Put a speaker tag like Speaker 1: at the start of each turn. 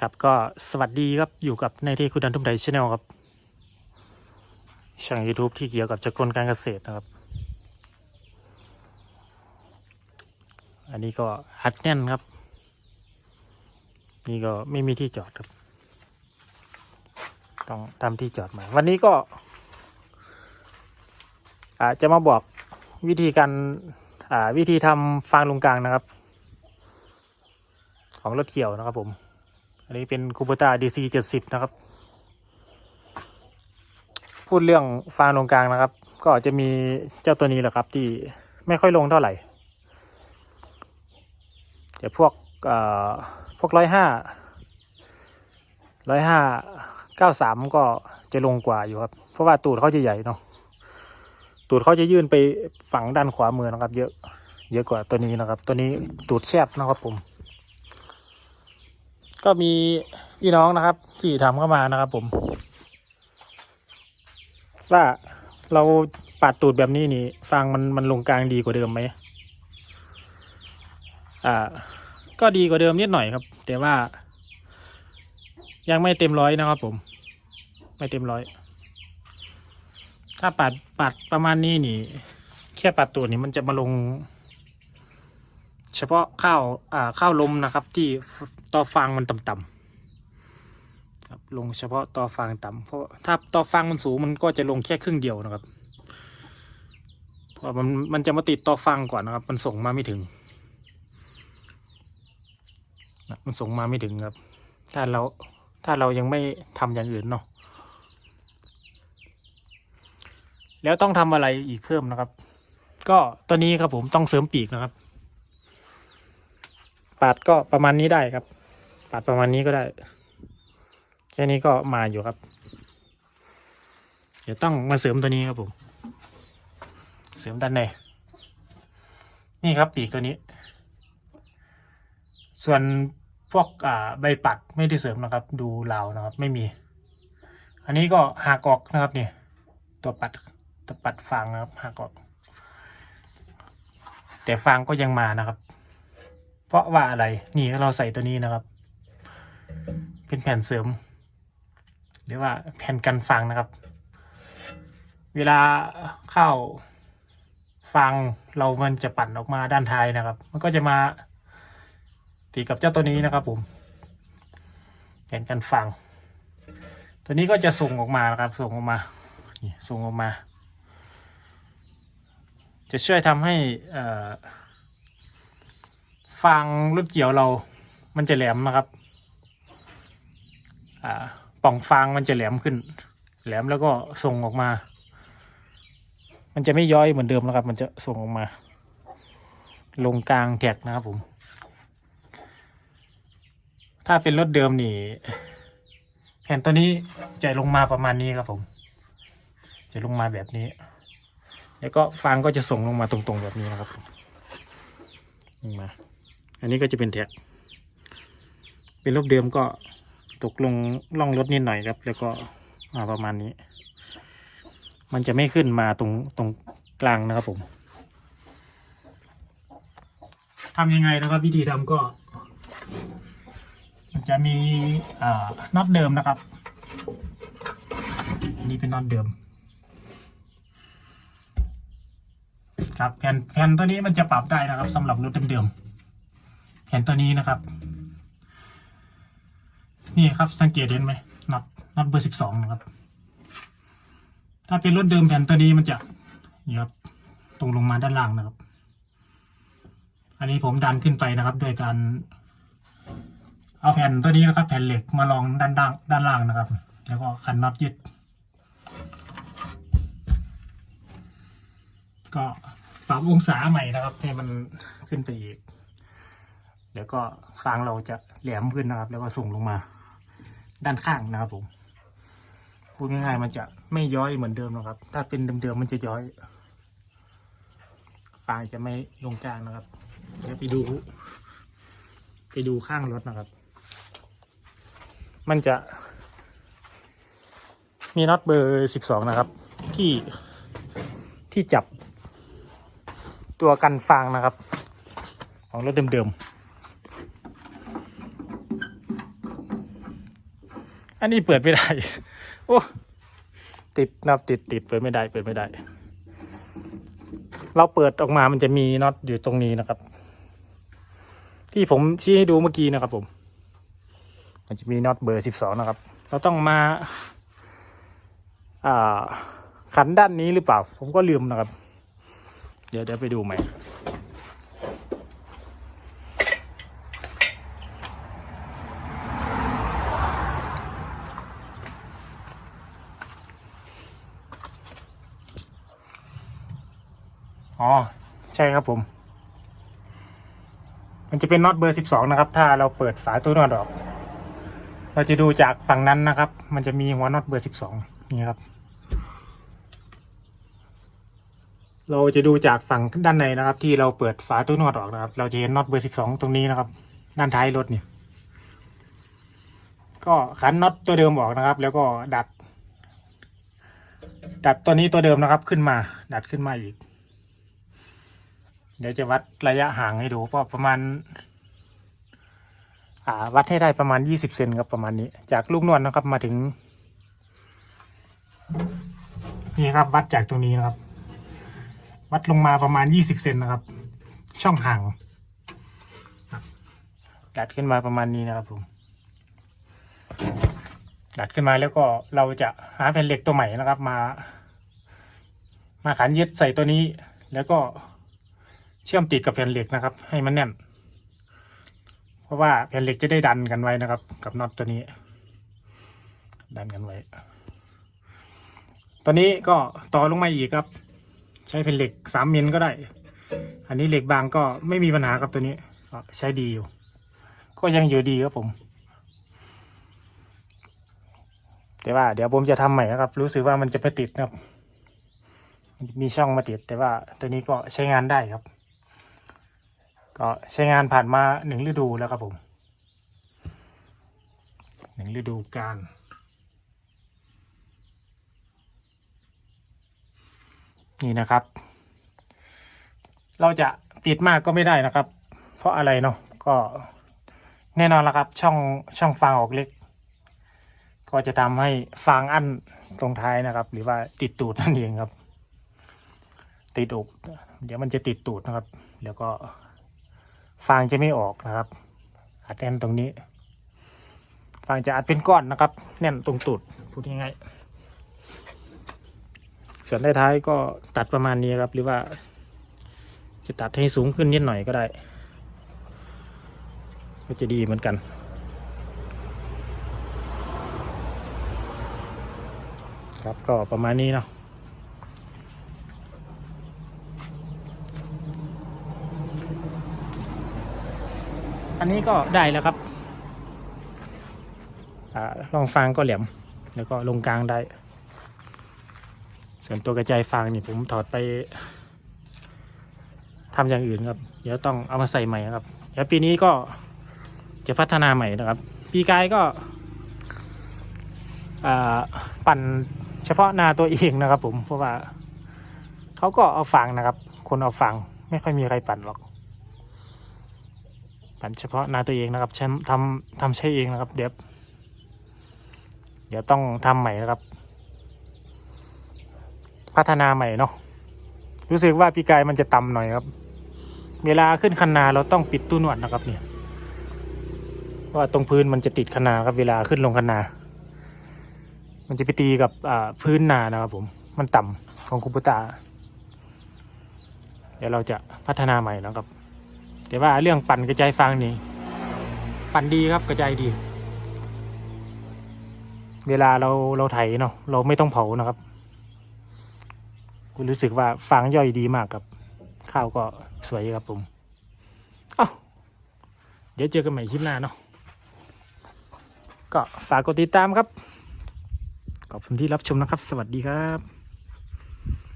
Speaker 1: ครับก็สวัสดีครับอยู่กับในที่คุณดันทุ่มไทยชาแนลครับ ช่อง YouTube ที่เกี่ยวกับจักรกลการเกษตรนะครับ อันนี้ก็อัดแน่นครับ นี่ก็ไม่มีที่จอดครับ ต้องทำที่จอดใหม่วันนี้ก็ อาจจะมาบอกวิธีการอ่าวิธีทำฟางลงกลางนะครับ ของรถเกี่ยวนะครับผม อันนี้เป็นคูเปต้า DC 70นะครับ พูดเรื่องฟางลงกลางนะครับ ก็จะมีเจ้าตัวนี้แหละครับ ที่ไม่ค่อยลงเท่าไหร่แต่พวกพวกร้อยห้าร้อยห้าเก้าสามก็จะลงกว่าอยู่ครับ เพราะว่าตูดเขาจะใหญ่เนาะตูดเขาจะยื่นไปฝั่งด้านขวามือนะครับ เยอะ เยอะกว่าตัวนี้นะครับ ตัวนี้ตูดแคบนะครับผม ก็มีพี่น้องนะครับ ที่ทำเข้ามานะครับ ผม ว่าเราปาดตูดแบบนี้นี่ฟางมันมันลงกลางดีกว่าเดิมไหมอ่า ก็ดีกว่าเดิมนิดหน่อยครับ แต่ว่า ยังไม่เต็มร้อยนะครับ ผม ไม่เต็มร้อย ถ้าปัดปัดประมาณนี้นี่แค่ปัดตูดนี่มันจะมาลง เฉพาะข้าวอ่าข้าวลมนะครับ ที่ ตอฟางมันต่ำๆครับลงเฉพาะต่อฟางต่ำเพราะถ้าต่อฟางมันสูงมันก็จะลงแค่ครึ่งเดียวนะครับเพราะมันมันจะมาติดต่อฟางก่อนนะครับ มันส่งมาไม่ถึงนะมันส่งมาไม่ถึงครับ ถ้าเราถ้าเรายังไม่ทำอย่างอื่นเนาะแล้วต้องทำอะไรอีกเพิ่มนะครับ ก็ตัวนี้ครับผมต้องเสริมปีกนะครับ ปาดก็ประมาณนี้ได้ครับ ปาดประมาณนี้ก็ได้ แค่นี้ก็มาอยู่ครับ เดี๋ยวต้องมาเสริมตัวนี้ครับผม เสริมด้านใน นี่ครับปีกตัวนี้ ส่วนพวกใบปัดไม่ได้เสริมนะครับ ดูราวนะครับ ไม่มี อันนี้ก็หักออกนะครับนี่ตัวปัดตัวปัดฟางนะครับหักออก แต่ฟางก็ยังมานะครับ เพราะว่าอะไรนี่เราใส่ตัวนี้นะครับ เป็นแผ่นเสริมหรือว่าแผ่นกันฟางนะครับ เวลาเข้าฟางเรามันจะปั่นออกมาด้านท้ายนะครับ มันก็จะมาตีกับเจ้าตัวนี้นะครับผมแผ่นกันฟางตัวนี้ก็จะส่งออกมานะครับ ส่งออกมานี่ส่งออกมา จะช่วยทำให้ฟางรถเกี่ยวเรามันจะแหลมนะครับ ป่องฟางมันจะแหลมขึ้น แหลมแล้วก็ส่งออกมา มันจะไม่ย้อยเหมือนเดิมนะครับ มันจะส่งออกมา ลงกลางแท็กนะครับผม ถ้าเป็นรถเดิมนี่แผ่นตัวนี้จะลงมาประมาณนี้ครับผม จะลงมาแบบนี้ แล้วก็ฟางก็จะส่งลงมาตรงๆแบบนี้นะครับผมลงมา อันนี้ก็จะเป็นแท็ก เป็นรูปเดิมก็ ตกลงล่องรถนิดหน่อยครับ แล้วก็มาประมาณนี้ มันจะไม่ขึ้นมาตรงตรงกลางนะครับผมทำยังไงนะครับ วิธีทำก็ มันจะมีน็อตเดิมนะครับนนี้เป็นน็อตเดิม ครับแผ่นแผ่นตัวนี้มันจะปรับได้นะครับสำหรับรถเดิมๆแผ่นตัวนี้นะครับ นี่ครับสังเกตเห็นไหมน็อตน็อตเบอร์สิบสองครับ ถ้าเป็นรถเดิมแผ่นตัวนี้มันจะนี่ครับตรงลงมาด้านล่างนะครับ อันนี้ผมดันขึ้นไปนะครับโดยการ เอาแผ่นตัวนี้นะครับ แผ่นเหล็กมาลองด้านด้านด้านล่างนะครับ แล้วก็ขันน็อตยึด ก็ปรับองศาใหม่นะครับให้มันขึ้นไปอีก แล้วก็ฟางเราจะแหลมขึ้นนะครับ แล้วก็ส่งลงมา ด้านข้างนะครับผมพูดง่ายๆมันจะไม่ย้อยเหมือนเดิมนะครับ ถ้าเป็นเดิมๆมันจะย้อยฟางจะไม่ลงกลางนะครับ เดี๋ยวไปดู ไปดูข้างรถนะครับ มันจะมีน็อตเบอร์สิบสองนะครับ ที่ที่จับตัวกันฟางนะครับ ของรถเดิมๆ อันนี้เปิดไม่ได้ โอ้ติดนะครับติดติดเปิดไม่ได้เปิดไม่ได้ เราเปิดออกมามันจะมีน็อตอยู่ตรงนี้นะครับ ที่ผมชี้ให้ดูเมื่อกี้นะครับ ผม มันจะมีน็อตเบอร์สิบสองนะครับ เราต้องมา อ่าขันด้านนี้หรือเปล่า ผมก็ลืมนะครับ เดี๋ยวเดี๋ยวไปดูใหม่ อ๋อ ใช่ครับผม มันจะเป็นน็อตเบอร์สิบสองนะครับ ถ้าเราเปิดฝาตู้น็อตออก เราจะดูจากฝั่งนั้นนะครับ มันจะมีหัวน็อตเบอร์สิบสองนี่ครับ เราจะดูจากฝั่งด้านในนะครับ ที่เราเปิดฝาตู้น็อตออกนะครับ เราจะเห็นน็อตเบอร์สิบสองตรงนี้นะครับ ด้านท้ายรถเนี่ย ก็ขันน็อตตัวเดิมออกนะครับ แล้วก็ดัดดัดตัวนี้ตัวเดิมนะครับขึ้นมา ดัดขึ้นมาอีก เดี๋ยวจะวัดระยะห่างให้ดูก็ประมาณ อ่า วัดให้ได้ประมาณยี่สิบเซนครับประมาณนี้ จากลูกนวลนะครับมาถึง นี่ครับ วัดจากตรงนี้นะครับ วัดลงมาประมาณยี่สิบเซนนะครับ ช่องห่างดัดขึ้นมาประมาณนี้นะครับผมดัดขึ้นมาแล้วก็เราจะหาแผ่นเหล็กตัวใหม่นะครับ มา มาขันยึดใส่ตัวนี้แล้วก็ เชื่อมติดกับแผ่นเหล็กนะครับ ให้มันแน่น เพราะว่าแผ่นเหล็กจะได้ดันกันไว้นะครับ กับน็อตตัวนี้ ดันกันไว้ตัวนี้ก็ต่อลงมาอีกครับ ใช้แผ่นเหล็กสามมิลก็ได้ อันนี้เหล็กบางก็ไม่มีปัญหาครับตัวนี้ก็ใช้ดีอยู่ ก็ยังอยู่ดีครับผม แต่ว่าเดี๋ยวผมจะทำใหม่นะครับ รู้สึกว่ามันจะไปติดนะครับมีช่องมาติดแต่ว่าตัวนี้ก็ใช้งานได้ครับ ก็ใช้งานผ่านมาหนึ่งฤดูแล้วครับผมหนึ่งฤดูกาลนี่นะครับ เราจะปิดมากก็ไม่ได้นะครับ เพราะอะไรเนาะก็แน่นอนละครับ ช่องช่องฟางออกเล็ก ก็จะทำให้ฟางอั้นตรงท้ายนะครับ หรือว่าติดตูดนั่นเองครับ ติดอกเดี๋ยวมันจะติดตูดนะครับ แล้วก็ ฟางจะไม่ออกนะครับ อัดแน่นตรงนี้ ฟางจะอัดเป็นก้อนนะครับ แน่นตรงตูดพูดง่ายๆส่วนท้ายๆก็ตัดประมาณนี้ครับ หรือว่า จะตัดให้สูงขึ้นนิดหน่อยก็ได้ ก็จะดีเหมือนกันครับก็ประมาณนี้เนาะ อันนี้ก็ได้แล้วครับอ่าลองฟางก็แหลม แล้วก็ลงกลางได้ ส่วนตัวกระจายฟางนี่ผมถอดไปทำอย่างอื่นครับ เดี๋ยวต้องเอามาใส่ใหม่ครับ เดี๋ยวปีนี้ก็จะพัฒนาใหม่นะครับ ปีกายก็อ่าปั่นเฉพาะนาตัวเองนะครับ ผมเพราะว่าเขาก็เอาฟางนะครับ คนเอาฟางไม่ค่อยมีใครปั่นหรอก ปั่นเฉพาะนาตัวเองนะครับใช้ทำทำใช้เองนะครับ เดี๋ยวเดี๋ยวต้องทำใหม่นะครับ พัฒนาใหม่เนาะรู้สึกว่าปีกายมันจะต่ำหน่อยครับ เวลาขึ้นคันนาเราต้องปิดตู้นวดนะครับ เนี่ยว่าตรงพื้นมันจะติดคันนาครับเวลาขึ้นลงคันนา มันจะไปตีกับอพื้นนานะครับ ผม มันต่ำของคูปตาเดี๋ยวเราจะพัฒนาใหม่นะครับ แต่ว่าเรื่องปั่นกระจายฟางนี่ ปั่นดีครับกระจายดี เวลาเราเราไถเนาะเราไม่ต้องเผานะครับคุณรู้สึกว่าฟางย่อยดีมากครับ ข้าวก็สวยครับผมเอ้าเดี๋ยวเจอกันใหม่คลิปหน้าเนาะก็ฝากกดติดตามครับ ขอบคุณที่รับชมนะครับ สวัสดีครับ